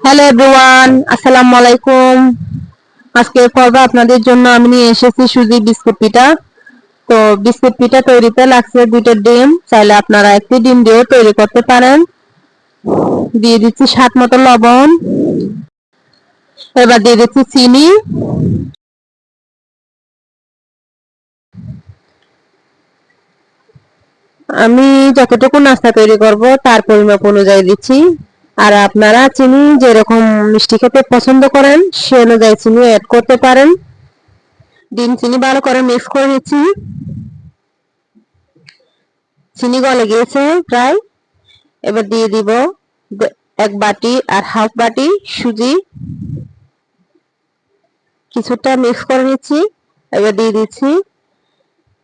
Hello everyone আসসালামু আলাইকুম আজকে পর্বে আপনাদের জন্য আমি নিয়ে এসেছি সুজি বিস্কুট পিঠা। তো বিস্কুট পিঠা তৈরিতে লাগছে দুটো ডিম। চাইলে আপনারা একটি ডিম দিয়েও তৈরি করতে পারেন। দিয়ে দিচ্ছি স্বাদ মতো লবণ। এবার দিয়ে দিচ্ছি চিনি। আমি যতটুকু নাস্তা তৈরি করব, তার পরিমাপ অনুযায়ী দিচ্ছি। আর আপনারা চিনি, যেরকম মিষ্টি খেতে পছন্দ করেন, সে অনুযায়ী চিনি অ্যাড করতে পারেন। ডিম চিনি ভালো করে মিক্স করে নিচ্ছি। চিনি গলে গিয়েছে প্রায়। এবার দিয়ে দিব এক বাটি আর হাফ বাটি সুজি। কিছুটা মিক্স করে নিচ্ছি। এবার দিয়ে দিচ্ছি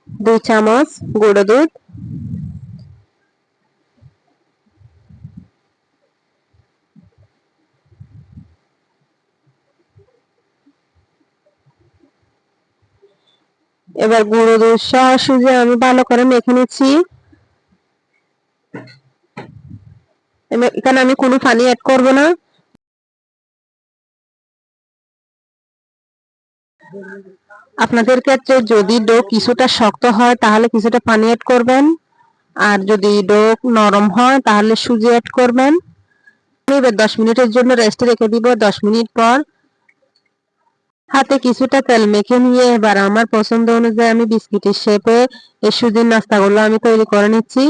দুই চামচ গুঁড়ো দুধ। এবার গুঁড়ো দুধ সহ সুজি আমি ভালো করে মেখে নিচ্ছি। এখানে আমি কোনো পানি অ্যাড করব না। আপনাদের ক্ষেত্রে যদি ডো কিছুটা শক্ত হয়, তাহলে কিছুটা পানি অ্যাড করবেন। আর যদি ডো নরম হয়, তাহলে সুজি অ্যাড করবেন। এবার দশ মিনিটের জন্য রেস্টে রেখে দিব। দশ মিনিট পর হাতে কিছুটা তেল মেখে নিয়ে, এবার আমার পছন্দ অনুযায়ী আমি বিস্কিটের শেপে এই সুজির নাস্তাগুলো আমি তৈরি করে নিচ্ছি।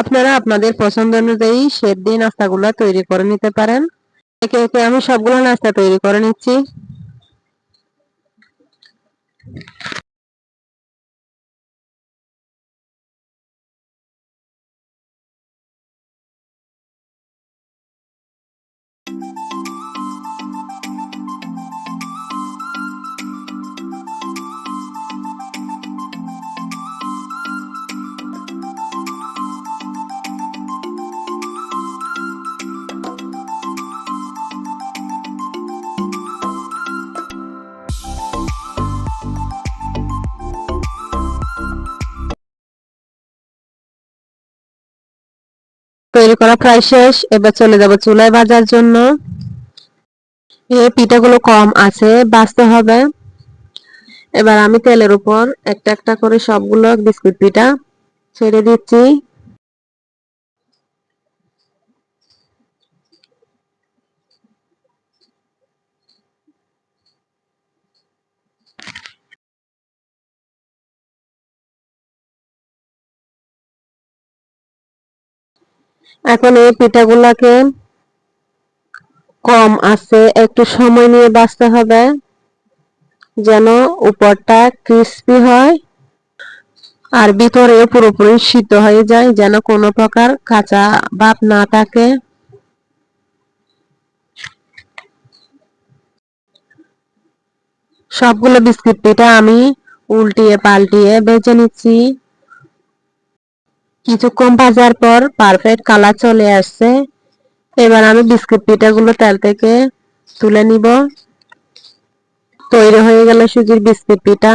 আপনারা আপনাদের পছন্দ অনুযায়ী শেপ দিয়ে নাস্তাগুলো তৈরি করে নিতে পারেন। একে একে আমি সবগুলো নাস্তা তৈরি করে নিচ্ছি। তৈরি করা প্রায় শেষ। এবার চলে যাব চুলায় ভাজার জন্য। এ পিঠাগুলো কম আছে, বাঁচতে হবে। এবার আমি তেলের উপর একটা একটা করে সবগুলো বিস্কুট পিঠা ছেড়ে দিচ্ছি। এখন এই পিঠাগুলাকে কম আছে, একটু সময় নিয়ে বাঁচতে হবে যেন উপরটা ক্রিস্পি হয় আর ভিতরে পুরোপুরি সিদ্ধ হয়ে যায়, যেন কোনো প্রকার কাঁচা ভাব না থাকে। সবগুলো বিস্কিট পিঠা আমি উল্টিয়ে পাল্টিয়ে বেছে নিচ্ছি। কিছুক্ষণ ভাজার পর পারফেক্ট কালার চলে আসছে। এবার আমি বিস্কুট পিঠাগুলো তেল থেকে তুলে নিব। তৈরি হয়ে গেল সুজির বিস্কুট পিঠা।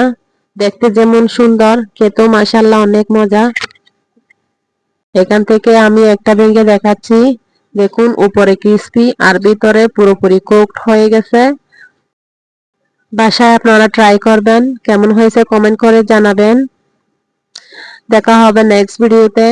দেখতে যেমন সুন্দর, খেতেও মাসাল্লাহ অনেক মজা। এখান থেকে আমি একটা ভেঙে দেখাচ্ছি। দেখুন, উপরে ক্রিস্পি আর ভিতরে পুরোপুরি কুকড হয়ে গেছে। বাসায় আপনারা ট্রাই করবেন। কেমন হয়েছে কমেন্ট করে জানাবেন। দেখা হবে নেক্সট ভিডিওতে